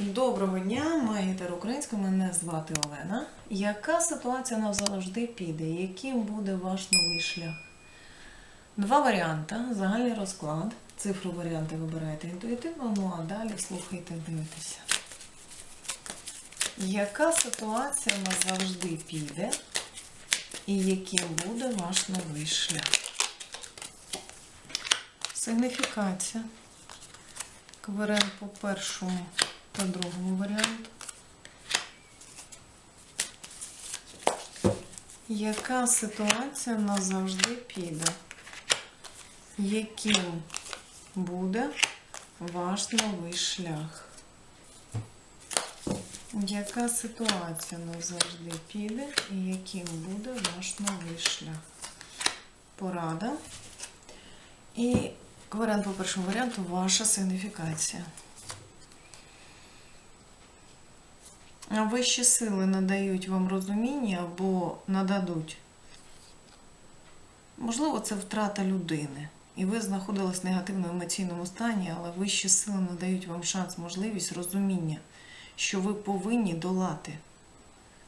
Доброго дня, магітер українська, мене звати Олена. Яка ситуація назавжди піде? Яким буде ваш новий шлях? Два варіанти. Загальний розклад. Цифру варіанти вибираєте інтуїтивно, ну а далі слухайте, дивитеся. Яка ситуація назавжди піде? І яким буде ваш новий шлях? Сигніфікація. Кверен по першому та другому варіанту. Яка ситуація назавжди піде? Яким буде ваш новий шлях? Яка ситуація назавжди піде і яким буде ваш новий шлях? Порада. І варіант по першому варіанту ваша сигніфікація. А вищі сили надають вам розуміння або нададуть. Можливо, це втрата людини. І ви знаходились в негативному емоційному стані, але вищі сили надають вам шанс, можливість розуміння, що ви повинні долати.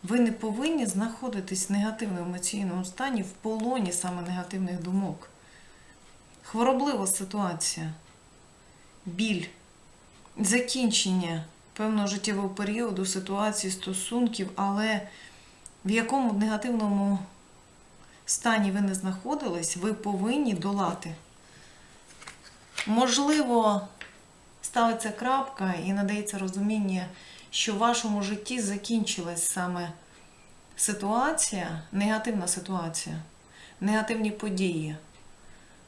Ви не повинні знаходитись в негативному емоційному стані в полоні саме негативних думок. Хвороблива ситуація, біль, закінчення певного життєвого періоду, ситуації, стосунків, але в якому негативному стані ви не знаходились, ви повинні долати. Можливо, ставиться крапка і надається розуміння, що в вашому житті закінчилась саме ситуація, негативна ситуація, негативні події,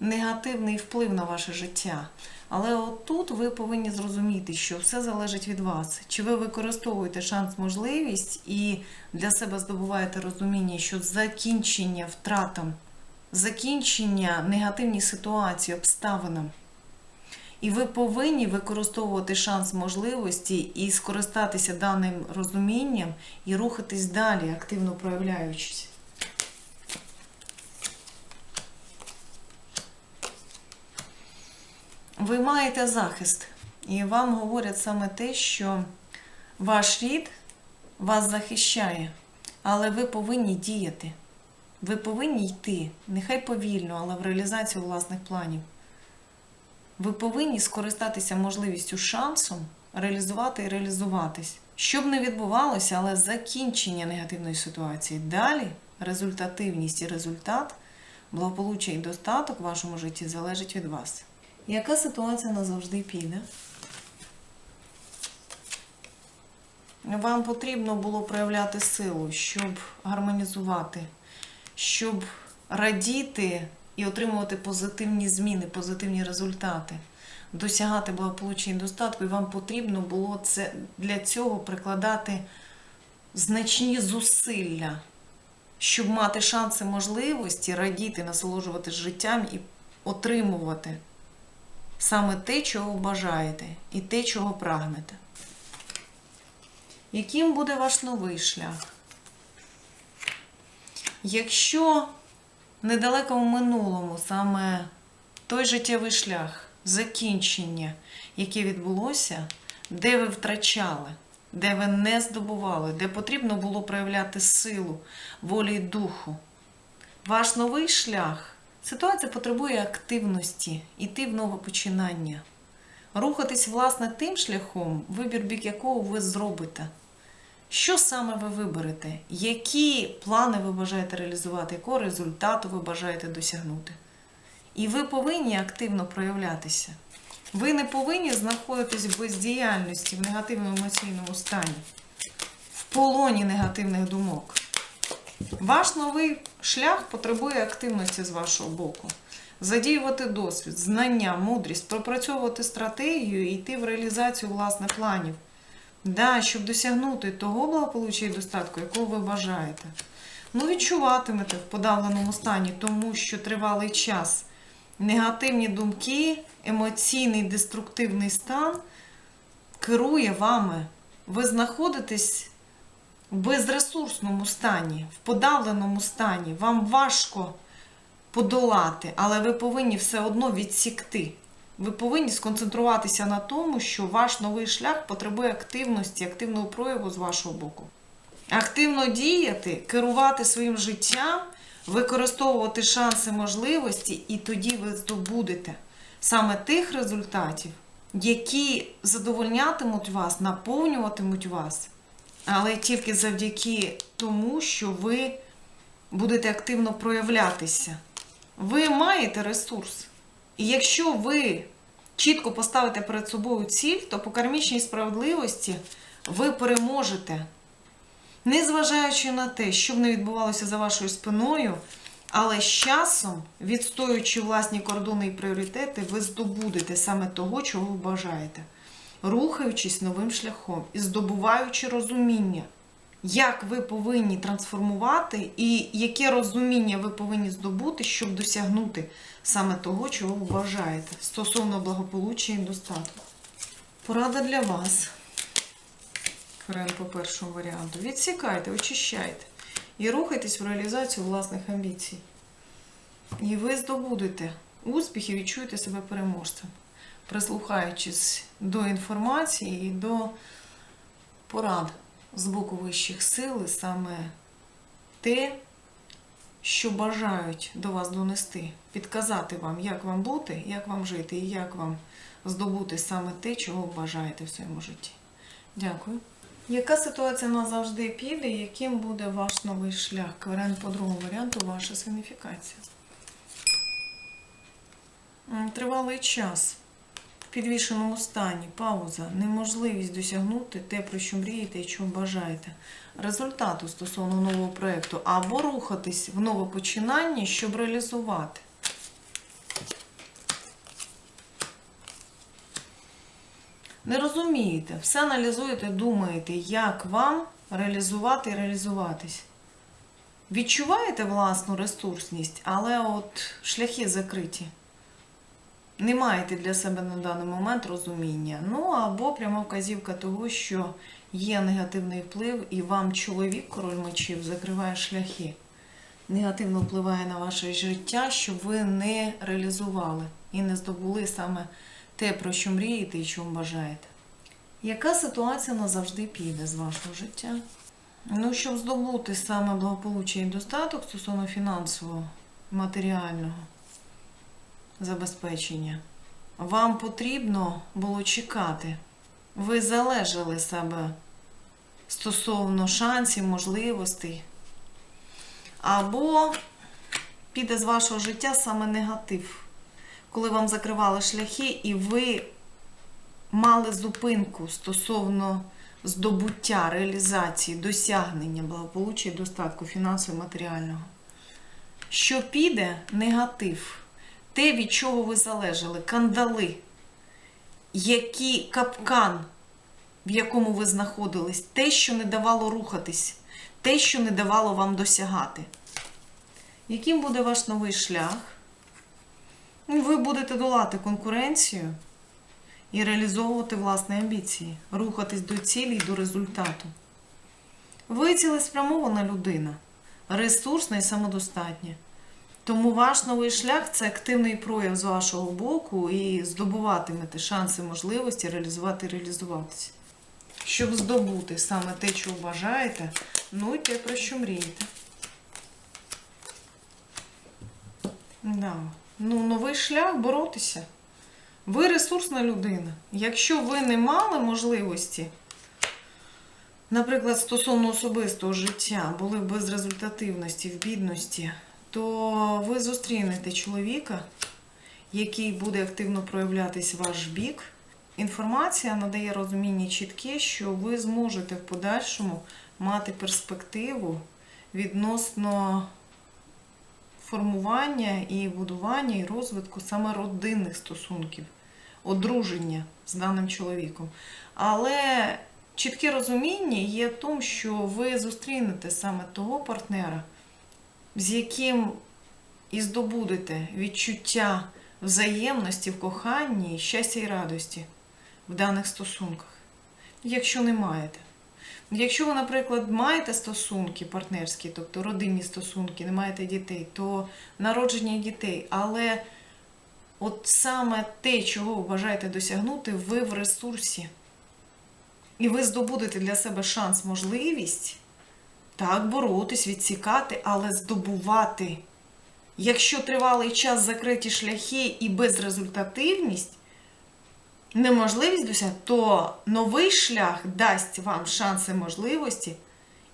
негативний вплив на ваше життя. Але отут ви повинні зрозуміти, що все залежить від вас. Чи ви використовуєте шанс, можливість і для себе здобуваєте розуміння, що закінчення втратам, закінчення негативній ситуації, обставинам. І ви повинні використовувати шанс можливості і скористатися даним розумінням і рухатись далі, активно проявляючись. Ви маєте захист, і вам говорять саме те, що ваш рід вас захищає, але ви повинні діяти. Ви повинні йти, нехай повільно, але в реалізацію власних планів. Ви повинні скористатися можливістю шансом реалізувати і реалізуватись. Щоб не відбувалося, але закінчення негативної ситуації. Далі результативність і результат, благополуччя і достаток в вашому житті залежить від вас. Яка ситуація назавжди піде? Вам потрібно було проявляти силу, щоб гармонізувати, щоб радіти і отримувати позитивні зміни, позитивні результати, досягати благополуччя і достатку. І вам потрібно було це для цього прикладати значні зусилля, щоб мати шанси, можливості радіти, насолоджуватись життям і отримувати саме те, чого бажаєте, і те, чого прагнете. Яким буде ваш новий шлях? Якщо недалеко в минулому саме той життєвий шлях, закінчення, яке відбулося, де ви втрачали, де ви не здобували, де потрібно було проявляти силу, волі й духу, ваш новий шлях Ситуація потребує активності, іти в нове починання. Рухатись, власне, тим шляхом, вибір бік якого ви зробите. Що саме ви виберете? Які плани ви бажаєте реалізувати, якого результату ви бажаєте досягнути? І ви повинні активно проявлятися. Ви не повинні знаходитись в бездіяльності, в негативному емоційному стані, в полоні негативних думок. Ваш новий шлях потребує активності з вашого боку. Задіювати досвід, знання, мудрість, пропрацьовувати стратегію і йти в реалізацію власних планів. Да, щоб досягнути того благополуччя і достатку, якого ви бажаєте. Ну, відчуватимете в подавленому стані, тому що тривалий час негативні думки, емоційний деструктивний стан керує вами. Ви знаходитесь в безресурсному стані, в подавленому стані, вам важко подолати, але ви повинні все одно відсікти Ви повинні сконцентруватися на тому, що ваш новий шлях потребує активності, активного прояву з вашого боку. Активно діяти, керувати своїм життям, використовувати шанси, можливості, і тоді ви здобудете саме тих результатів, які задовольнятимуть вас, наповнюватимуть вас, але тільки завдяки тому, що ви будете активно проявлятися. Ви маєте ресурс. І якщо ви чітко поставите перед собою ціль, то по кармічній справедливості ви переможете. Незважаючи на те, що б не відбувалося за вашою спиною, але з часом, відстоюючи власні кордони і пріоритети, ви здобудете саме того, чого бажаєте, рухаючись новим шляхом і здобуваючи розуміння, як ви повинні трансформувати і яке розуміння ви повинні здобути, щоб досягнути саме того, чого ви бажаєте стосовно благополуччя і достатку. Порада для вас. Крем по першому варіанту. Відсікайте, очищайте і рухайтесь в реалізацію власних амбіцій. І ви здобудете успіх і відчуєте себе переможцем, прислухаючись до інформації і до порад з боку вищих сил, саме те, що бажають до вас донести, підказати вам, як вам бути, як вам жити і як вам здобути саме те, чого бажаєте в своєму житті. Дякую. Яка ситуація назавжди піде, яким буде ваш новий шлях? Кварен по другому варіанту, ваша сигніфікація. Тривалий час. Підвішеному стані, пауза, неможливість досягнути те, про що мрієте і чого бажаєте. Результату стосовно нового проєкту, або рухатись в нове починання, щоб реалізувати. Не розумієте, все аналізуєте, думаєте, як вам реалізувати і реалізуватись. Відчуваєте власну ресурсність, але от шляхи закриті. Не маєте для себе на даний момент розуміння. Ну або пряма вказівка того, що є негативний вплив, і вам чоловік, король мечів, закриває шляхи. Негативно впливає на ваше життя, щоб ви не реалізували і не здобули саме те, про що мрієте і чому бажаєте. Яка ситуація назавжди піде з вашого життя? Ну, щоб здобути саме благополуччя і достаток стосовно фінансового, матеріального забезпечення, вам потрібно було чекати. Ви залежали себе стосовно шансів, можливостей. Або піде з вашого життя саме негатив коли вам закривали шляхи, і ви мали зупинку стосовно здобуття, реалізації, досягнення благополуччя і достатку фінансово матеріального. Що піде негатив, те, від чого ви залежали, кандали, який капкан, в якому ви знаходились, те, що не давало рухатись, те, що не давало вам досягати. Яким буде ваш новий шлях? Ну, Ви будете долати конкуренцію і реалізовувати власні амбіції, рухатись до цілі і до результату. Ви цілеспрямована людина, ресурсна і самодостатня. Тому ваш новий шлях це активний прояв з вашого боку і здобуватимете шанси, можливості реалізувати і реалізуватися. Щоб здобути саме те, чого бажаєте, ну і те, про що мрієте. Да. Ну, новий шлях боротися. Ви ресурсна людина. Якщо ви не мали можливості, наприклад, стосовно особистого життя, були в безрезультативності, в бідності, то ви зустрінете чоловіка, який буде активно проявлятись ваш бік. Інформація надає розуміння чітке, що ви зможете в подальшому мати перспективу відносно формування і будування і розвитку саме родинних стосунків, одруження з даним чоловіком. Але чітке розуміння є в тому, що ви зустрінете саме того партнера, з яким і здобудете відчуття взаємності в коханні, щастя і радості в даних стосунках, якщо не маєте. Якщо ви, наприклад, маєте стосунки партнерські, тобто родинні стосунки, не маєте дітей, то народження дітей, але от саме те, чого ви бажаєте досягнути, ви в ресурсі. І ви здобудете для себе шанс, можливість так боротись, відсікати, але здобувати. Якщо тривалий час закриті шляхи і безрезультативність, неможливість досягти, то новий шлях дасть вам шанси можливості,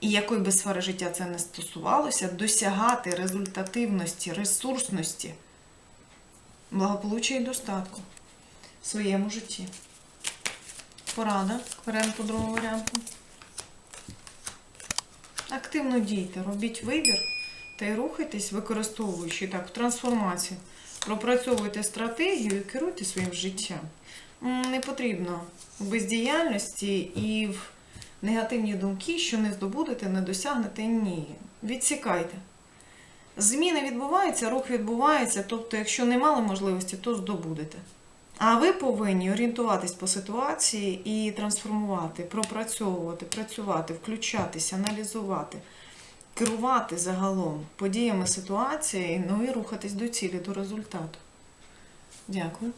і якої би сфери життя це не стосувалося, досягати результативності, ресурсності, благополуччя і достатку в своєму житті. Порада. Беремо по другому варіанту. Активно дійте, робіть вибір та й рухайтесь, використовуючи так трансформацію. Пропрацьовуйте стратегію і керуйте своїм життям. Не потрібно в бездіяльності і в негативні думки, що не здобудете, не досягнете. Ні. Відсікайте. Зміни відбуваються, рух відбувається, тобто, якщо не мали можливості, то здобудете. А ви повинні орієнтуватись по ситуації і трансформувати, пропрацьовувати, працювати, включатися, аналізувати, керувати загалом подіями ситуації, ну і рухатись до цілі, до результату. Дякую.